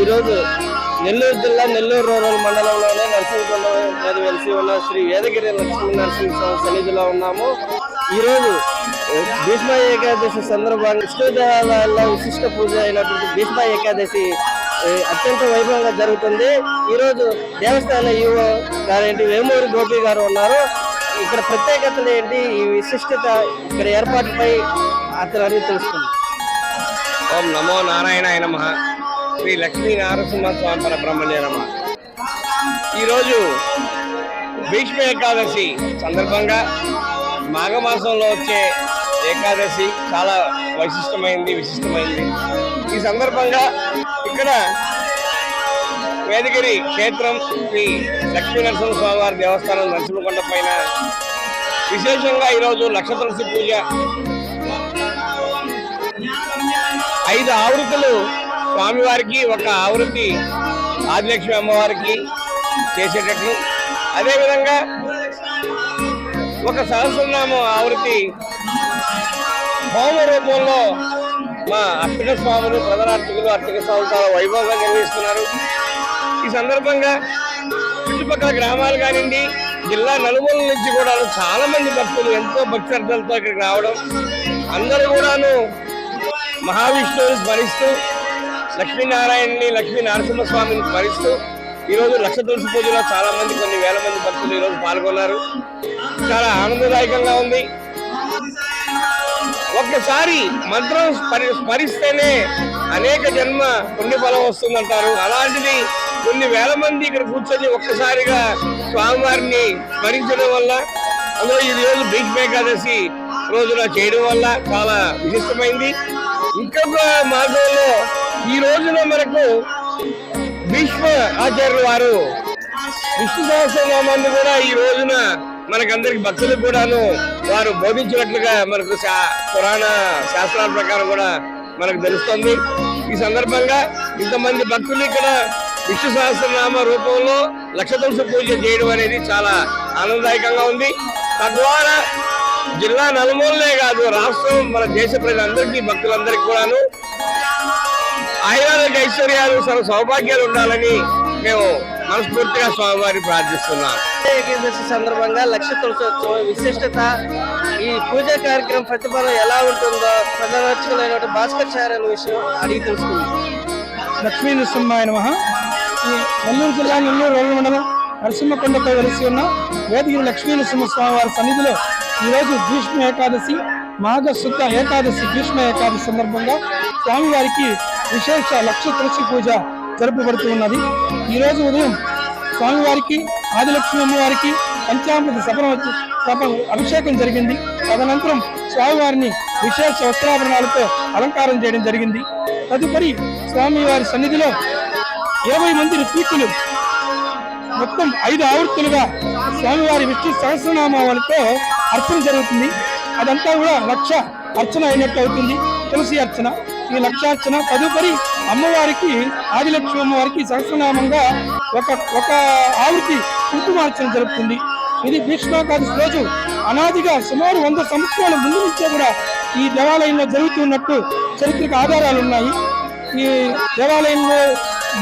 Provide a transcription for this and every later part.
ఈరోజు నెల్లూరు జిల్లా నెల్లూరు రూరల్ మండలంలోనే నరసింహకొండ మీద వెలిసి ఉన్న శ్రీ వేదగిరి లక్ష్మీ నరసింహస్వామి సన్నిధిలో ఉన్నాము. ఈరోజు భీష్మ ఏకాదశి సందర్భంగా విష్ణుదేవాలయాల్లో విశిష్ట పూజ అయినటువంటి భీష్మ ఏకాదశి అత్యంత వైభవంగా జరుగుతుంది. ఈరోజు దేవస్థాన ఈవో గారేంటి వేమూరి గోపి గారు ఉన్నారు. ఇక్కడ ప్రత్యేకతలు ఏంటి? ఈ విశిష్టత ఇక్కడ ఏర్పాటుపై అతను అడిగి తెలుసుకుంది. ఓం నమో నారాయణాయ నమ. శ్రీ లక్ష్మీ నారసింహ స్వామి పరబ్రహ్మణ్య నమ. ఈరోజు భీష్మ ఏకాదశి సందర్భంగా మాఘమాసంలో వచ్చే ఏకాదశి చాలా వైశిష్టమైంది విశిష్టమైంది. ఈ సందర్భంగా ఇక్కడ వేదగిరి క్షేత్రం శ్రీ లక్ష్మీ నరసింహ స్వామివారి దేవస్థానం నరసింహకొండ పైన విశేషంగా ఈరోజు లక్ష తులసి పూజ. ఐదు ఆవృత్తులు స్వామివారికి ఒక ఆవృత్తి ఆదిలక్ష్మి అమ్మవారికి చేసేటట్లు. అదేవిధంగా ఒక సహస్రనామ ఆవృత్తి హోమ రూపంలో మా అర్చక స్వాములు ప్రధాన అర్చకులు అర్చక స్వాములు చాలా వైభవంగా నిర్వహిస్తున్నారు. ఈ సందర్భంగా చుట్టుపక్కల గ్రామాలు కానివ్వండి జిల్లా నలుమూల నుంచి కూడా చాలా మంది భక్తులు ఎంతో భక్తి శ్రద్ధలతో ఇక్కడికి రావడం అందరూ కూడాను మహావిష్ణువుని స్మరిస్తూ లక్ష్మీనారాయణని లక్ష్మీ నరసింహస్వామిని స్మరిస్తూ ఈరోజు లక్ష తులసి పూజలో చాలా మంది కొన్ని వేల మంది భక్తులు ఈరోజు పాల్గొన్నారు. చాలా ఆనందదాయకంగా ఉంది. ఒక్కసారి మంత్రం స్మరి స్మరిస్తేనే అనేక జన్మ పుణ్యఫలం వస్తుందంటారు. అలాంటిది కొన్ని వేల మంది ఇక్కడ కూర్చొని ఒక్కసారిగా స్వామివారిని స్మరించడం వల్ల అందులో ఈ రోజు భీష్మ ఏకాదశి రోజున చేయడం వల్ల చాలా విశిష్టమైంది. ఇంకొక మార్గంలో ఈ రోజున మనకు భీష్మ ఆచార్యులు వారు విష్ణు సహస్రనామాన్ని కూడా ఈ రోజున మనకందరికి భక్తులకు కూడాను వారు బోధించినట్లుగా మనకు శా- పురాణ శాస్త్రాల ప్రకారం కూడా మనకు తెలుస్తుంది. ఈ సందర్భంగా ఇంతమంది భక్తులు ఇక్కడ విష్ణు సహస్రనామ రూపంలో లక్ష పూజ చేయడం అనేది చాలా ఆనందదాయకంగా ఉంది. తద్వారా జిల్లా నలుమూలనే కాదు రాష్ట్రం మన దేశ ప్రజలందరికీ భక్తులందరికీ కూడాను ఆయురారోగ్య ఐశ్వర్యాలు సర్వ సౌభాగ్యాలు ఉండాలని మేము మనస్ఫూర్తిగా స్వామివారిని ప్రార్థిస్తున్నాం. ఏకాదశి సందర్భంగా లక్ష తులసోత్సవం విశిష్టత. ఈ పూజా కార్యక్రమం ప్రతిఫలం ఎలా ఉంటుందో ప్రధాన అర్చకులైనటువంటి భాస్కర్ చార్య విషయం అడిగి తెలుసుకుంది. లక్ష్మీ నరసింహాయ నమ. ఈ నెల్లూరు జిల్లా నెల్లూరు రోడ్ల మండలం నరసింహకొండపై వెలిసి ఉన్న వేదగిరి లక్ష్మీ వారి సన్నిధిలో ఈరోజు భీష్మ ఏకాదశి మాఘ శుద్ధ ఏకాదశి భీష్మ ఏకాదశి సందర్భంగా స్వామివారికి విశేష లక్ష తులసి పూజ జరుపబడుతూ ఉన్నది. ఈరోజు ఉదయం స్వామివారికి ఆదిలక్ష్మి అమ్మవారికి పంచామృత సపన అభిషేకం జరిగింది. తదనంతరం స్వామివారిని విశేష వస్త్రాభరణాలతో అలంకారం చేయడం జరిగింది. తదుపరి స్వామివారి సన్నిధిలో ఇరవై మంది ఋత్వికులు మొత్తం ఐదు ఆవృత్తులుగా స్వామివారి విష్ణు సహస్రనామాలతో అర్చన జరుగుతుంది. అదంతా కూడా లక్ష అర్చన అయినట్టు అవుతుంది. తులసి అర్చన. ఈ లక్షార్చన తదుపరి అమ్మవారికి ఆదిలక్ష్మి అమ్మవారికి సహస్రనామంగా ఒక ఒక ఆవిడికి కుంకుమార్చన జరుపుతుంది. ఇది భీష్మాకాదశి రోజు అనాదిగా సుమారు వంద సంవత్సరాల ముందు నుంచే కూడా ఈ దేవాలయంలో జరుగుతున్నట్టు చరిత్రక ఆధారాలు ఉన్నాయి. ఈ దేవాలయంలో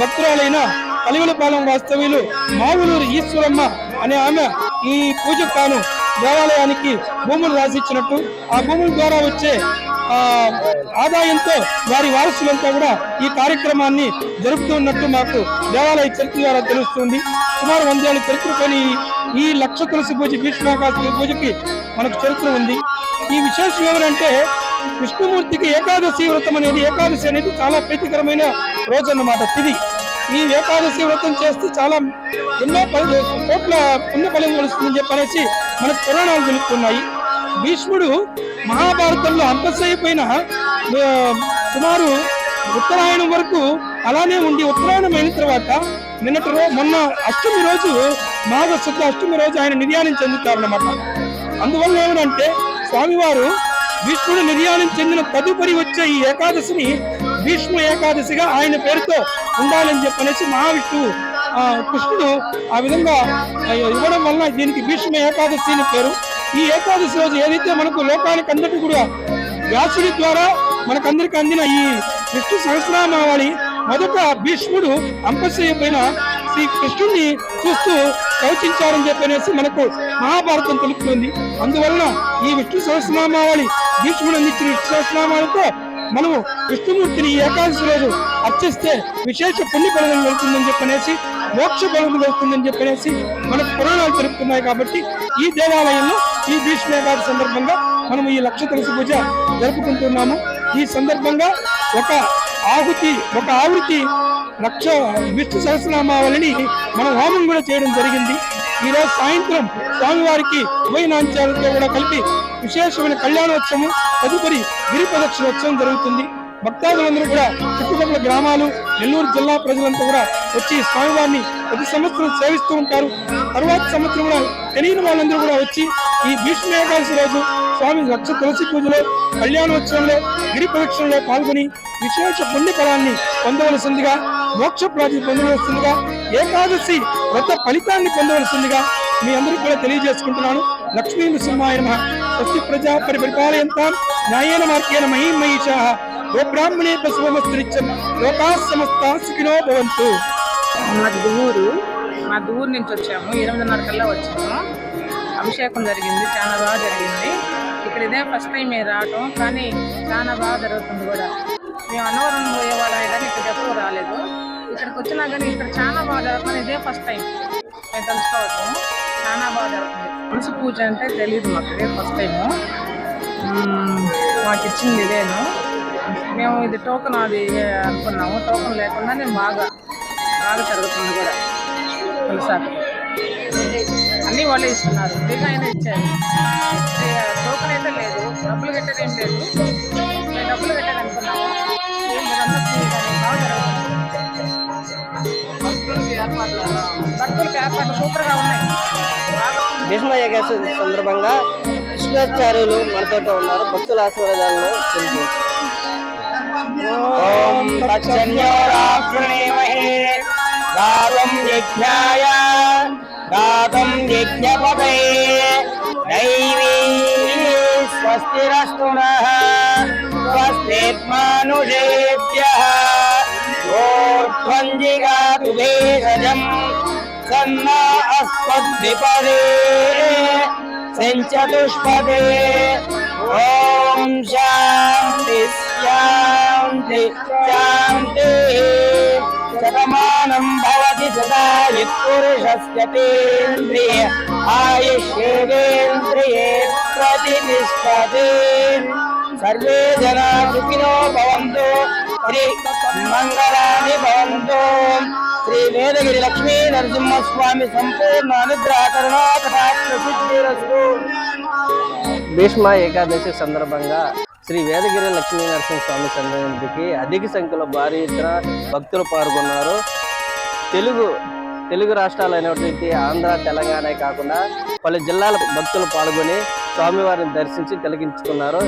భక్తురాలైన కలివలపాలెం వాస్తవ్యులు మావులూరు ఈశ్వరమ్మ అనే ఆమె ఈ పూజ తాను దేవాలయానికి భూములు రాసిచ్చినట్టు. ఆ భూముల ద్వారా వచ్చే ఆదాయంతో వారి వారసులంతా కూడా ఈ కార్యక్రమాన్ని జరుపుతున్నట్టు మాకు దేవాలయ చరిత్ర ద్వారా తెలుస్తుంది. సుమారు వందేళ్ళ చరిత్ర కొని ఈ లక్ష తులసి పూజ భీష్మాకాశి పూజకి మనకు చరిత్ర ఉంది. ఈ విశేషం ఏమంటే విష్ణుమూర్తికి ఏకాదశి వ్రతం అనేది ఏకాదశి అనేది చాలా ప్రీతికరమైన రోజు అన్నమాట తిది. ఈ ఏకాదశి వ్రతం చేస్తే చాలా ఎన్నో కోట్ల పుణ్య ఫలం కలుస్తుందని చెప్పనేసి మనకు పురాణాలు తెలుపుతున్నాయి. భీష్ముడు మహాభారతంలో అంపసైపోయిన సుమారు ఉత్తరాయణం వరకు అలానే ఉండి ఉత్తరాయణం అయిన తర్వాత నిన్నటి రోజు మొన్న అష్టమి రోజు మాఘ శుద్ధ అష్టమి రోజు ఆయన నిర్యాణం చెందుతారన్నమాట. అందువల్ల ఏమనంటే స్వామివారు భీష్ముడు నిర్యాణం చెందిన తదుపరి వచ్చే ఈ ఏకాదశిని భీష్మ ఏకాదశిగా ఆయన పేరుతో ఉండాలని చెప్పనేసి మహావిష్ణువు కృష్ణుడు ఆ విధంగా ఇవ్వడం వల్ల దీనికి భీష్మ ఏకాదశి అని పేరు. ఈ ఏకాదశి రోజు ఏదైతే మనకు లోకానికి అందరికీ కూడా వ్యాసుడి ద్వారా మనకందరికి అందిన ఈ విష్ణు సహస్రనామావళి మొదట భీష్ముడు అంపశయ్యపైన శ్రీ కృష్ణుడిని చూస్తూ శౌచించారని చెప్పనేసి మనకు మహాభారతం తెలుపుతుంది. అందువలన ఈ విష్ణు సహస్రనామావళి భీష్ముడు అందించిన విష్ణు సహస్రనామాలతో మనము విష్ణుమూర్తిని ఏకాదశి రోజు అర్చిస్తే విశేష పుణ్య ఫలం వెళ్తుందని చెప్పనేసి మోక్ష ఫలం వెళ్తుందని చెప్పనేసి మనకు పురాణాలు తెలుపుతున్నాయి కాబట్టి ఈ దేవాలయంలో ఈ భీష్మేవారి సందర్భంగా మనము ఈ లక్ష తులసి పూజ జరుపుకుంటున్నాము. ఈ సందర్భంగా ఒక ఆహుతి ఒక ఆవృత్తి లక్ష విష్ణు సహస్రనామావళిని మనం హోమం కూడా చేయడం జరిగింది. ఈ రోజు సాయంత్రం స్వామివారికి ఉభయనాంచాలతో కూడా కలిపి విశేషమైన కళ్యాణోత్సవం తదుపరి గిరి ప్రదక్షిణోత్సవం జరుగుతుంది. భక్తాదులందరూ కూడా చుట్టుపక్కల గ్రామాలు నెల్లూరు జిల్లా ప్రజలంతా కూడా వచ్చి స్వామివారిని ప్రతి సంవత్సరం సేవిస్తూ ఉంటారు. తరువాత సంవత్సరం కూడా తెలియని వాళ్ళందరూ కూడా వచ్చి ఈ భీష్మ ఏకాదశి రోజు స్వామి లక్ష తులసి పూజలో కళ్యాణోత్సవంలో గిరి ప్రదక్షిణలో పాల్గొని విశేష పుణ్యఫలాన్ని పొందవలసిందిగా మోక్ష ప్రాప్తి పొందవలసిందిగా ఏకాదశి వ్రత ఫలితాన్ని పొందవలసిందిగా మీ అందరికీ కూడా తెలియజేసుకుంటున్నాను. లక్ష్మీ నృసింహాయ నమ. స్వస్తి ప్రజా పరిపాలయంతాం. న్యాయేన మార్గేణ మహీం మహిషా గోబ్రాహ్మణే పశువమస్తిరిత్యం లోకా సమస్త సుఖినో భవంతు. మాది మా దువ్వూరు నుంచి వచ్చాము. ఎనిమిదిన్నర కల్లా వచ్చాము. అభిషేకం జరిగింది. చాలా బాగా జరిగింది. ఇక్కడ ఇదే ఫస్ట్ టైం మేము రావటం. కానీ చాలా బాగా జరుగుతుంది కూడా. మేము అన్నవరం పోయేవాళ్ళమే కానీ ఇక్కడ ఎప్పుడూ రాలేదు. ఇక్కడికి వచ్చినా కానీ ఇక్కడ చాలా బాగా జరుగుతుంది. ఇదే ఫస్ట్ టైం మేము తెలుసుకోవచ్చు చాలా బాగా జరుగుతుంది. తులసి పూజ అంటే తెలియదు మాకు. ఇదే ఫస్ట్ టైము మాకు ఇచ్చింది ఇదేను. మేము ఇది టోకెన్ అది అనుకున్నాము. టోకెన్ లేకుండానే బాగా బాగా జరుగుతుంది కూడా. కొన్నిసార్లు అన్నీ వాళ్ళే ఇస్తున్నారు. ఫ్రీగా అయినా ఇచ్చారు. టోకెన్ అయితే లేదు. డబ్బులు కట్టేది ఏం లేదు. మేము డబ్బులు జరుగుతుంది. భక్తులకి ఏర్పాట్లు సూపర్గా ఉన్నాయి. బాగా భీష్మ ఏకాదశి సందర్భంగా కృష్ణాచార్యులు మనతో ఉన్నారు. భక్తుల ఆశీర్వాదాలను ఓం गातुं यज्ञाय गातुं यज्ञपदे दैवी स्वस्तिरस्तु नः स्वस्तिर्मानुषेभ्यः ोर्ध्वञ्जिगातु सन्ना अस्मद्विपदे सिञ्चतुष्पदे। ॐ शान्ति शान्ति शान्ति। శాంతి శతమానం భవతి సదా యత్పురుషస్య తేంద్రియ ఆయుష్యేంద్రియే ప్రతిష్టతే జనా సుఖినో భవంతు శ్రీ భవంతు శ్రీ వేదగిరి లక్ష్మీ నరసింహస్వామి సంపూర్ణ అనుగ్రహ కరుణా భీష్మ ఏకాదశి సందర్భంగా శ్రీ వేదగిరి లక్ష్మీనరసింహ స్వామి సన్నిధికి అధిక సంఖ్యలో భారీ ఎత్తున భక్తులు పాల్గొన్నారు. తెలుగు తెలుగు రాష్ట్రాలు అయినటువంటి ఆంధ్ర తెలంగాణ కాకుండా పలు జిల్లాల భక్తులు పాల్గొని స్వామివారిని దర్శించి తిలకించుకున్నారు.